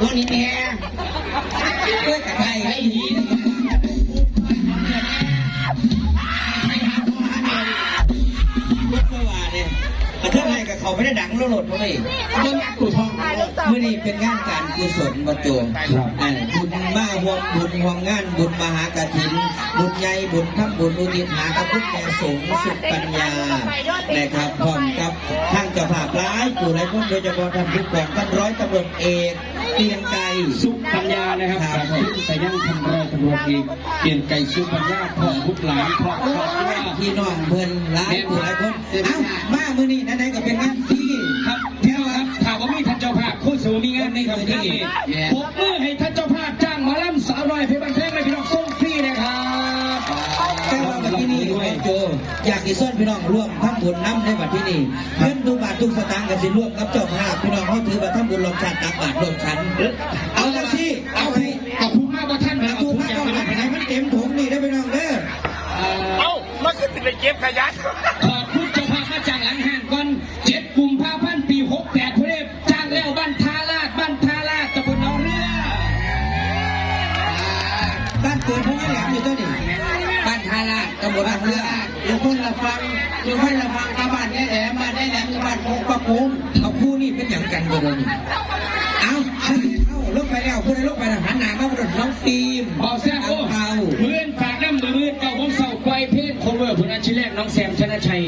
วันนี้แม่เพื่อไทยให้ดีเท่าไรกับเขาไม่ได้ดังแล้วหลดเลยเมื่อกูทองเมื่อนี้เป็นงานการกุศลวัรโจงบุญมาห่วงบุญห่วงงานบุญมหากฐิน บุญใหญ่บุญทับบุญอุทิศหากระพุทธแม่สงสุขปัญญานะครับพร้อมกับท่า เจ้าภาพร้ายผู้ไรายคนโดยเฉพาะท่านผู้กองท่านร้อยตำรวจเอกเกรียงไกรสุปัญญานะครับครับขึ้นไปยังทำรอยตำรวจเอกเปลี่ยนไก่สุปัญญาพ่อพุทธหลานพ่อครอบครัวพี่น้องเพิ่นหลายผู้หลายคนเอ้ามามื้อนี้นั่นๆก็เป็นงานที่ครับเที่ยวครับถามว่ามีท่านเจ้าภาพคู่สูมีงานในครับที่นี่ผมเมื่อให้ท่านเจ้าภาพจ้างหมาล่ำสาวน้อยเพชร อยากอีส่วนพี่น้องร่วมทำบุญน้ำในบัดที่นี่เพิ่นทุกบาททุกสตางค์ก็สิร่วมกับเจ้าภาพพี่น้องเขาถือว่าทำบุญรวมชาติตักบาทรวมขันเอาละสิเอาเอาให้ให้เอาคุณมากกว่าท่านนะเอาเอาทุทุกกภาอคย่างเอาไปไหเลยนมันเต็มถุงนี่ได้อพี่น้องเด้อเอ่อเอ้ามันก็จะไปเก็บขยะขอบคุณ ราชตำบลบ้านเรืออยู่คนละฟังอยู่คนละฟังกับบ้านแน่แหลมบ้านแน่แหลมกับบ้านโคกประกุมเอาคู่นี่เป็นอย่างกันบ่เดี๋ยวนี้เอาเอาเอาลงไปแล้วผู้ใดลงไปแล้วหันหน้ามาบนน้องฟิล์มเบาแซ่บโอ้เอาเพื่อนฝากน้ำมือเพื่อนเก่าผมเศร้าไกวเพลงโคเวอร์ผลงานชิ้นแรกน้องแซมชนะชัย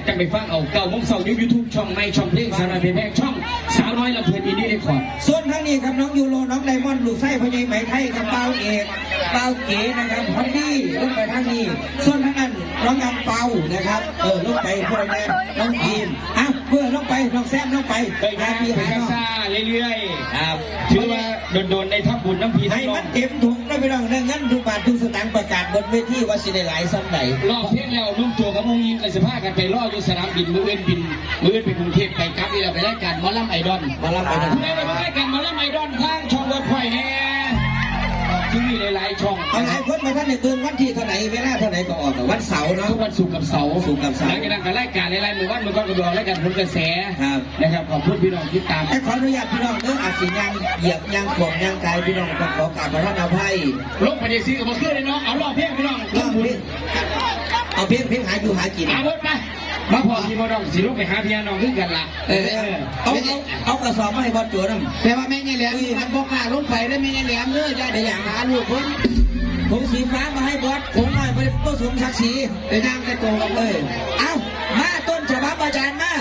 กจะไปฟังเอาเก่าผมเศร้ายูทูบช่องไม่ช่องเพลงสาวน้อยเพลงแพงช่องสาวน้อยลำเพลินอินดี้เรคคอร์ดส่วนทางนี้ครับน้องยูโรน้องไดมอนด์ลูกไส้พญายไหมไทยกับเปาเอกเปาเก๋นะครับฮอนดี้ลงไปทางนี้ ส่วนทางนั้นน้องอังเปานะครับเออลงไปพวกนี้น้องฟิล์มอะเพื่อลงไปน้องแซมลงไปไปหานะพี่ไปหาน้องซ่าเรื่อยครับๆถือว่าโดนๆในทับบุญน้ำพีให้ทั้งน้อมังนเต็มถุงได้ไปน้องเรื่องเงินทุกบาททุกสตางค์ประกาศบนเวทีว่าสิได้หลายซ้ำไหนรอบเพลงแล้วนุ่มตัวกับมุงยิงกันสภาพกันไปล่ออยู่สนามบินมือเอ็นบินมือเอ็นไปกรุงเทพไปกลับนี่เราไปรายการหมอลำไอดอลมารับไปนะผู้ใดได้ไปรายการหมอลำไอดอลทางช่องเวิร์ดพอยต์แน่ที่มีหลายๆช่องเอาหลายคนมาท่านในเตือนวันที่เท่าไหร่เวลาเท่าไหร่ก็ออกวันเสาร์เนาะทุกวันศุกร์กับเสาร์ศุกร์กับเสาร์หลังจากนั้นก็รายการหลายๆมือวันมือก็กระดองรายการผลกระแสครับนะครับขอบคุณพี่น้องที่ตามแต่ขออนุญาตพี่น้องเนื้ออาจสิยังเหยียบยังขวงยังกายพี่น้องต้องขอกราบพระท่านอภัยลงไปในซีกับมาขึ้นเลยเนาะเอารอบเพลงพี่น้องเรื่องเพลงเอาเพลงเพลงหาอยู่หากินเอาหมดไป มาพอพี่น้องสิลูกไปหาพี่น้องขึ้นกันละเออเอาเอาเอากระสอบมาให้บอลโจน้ำแต่ว่าแม่ยังแหลมมันบอกกล้าลงไปได้แม่ยังแหลมเด้อจะได้อย่างหาลูกเพิ่นผมสีฟ้ามาให้บอสผมหน่อยไปก็สวมศักดิ์ศรีไปนั่งกระโจมเออเอามาต้นฉบับอาจารย์มา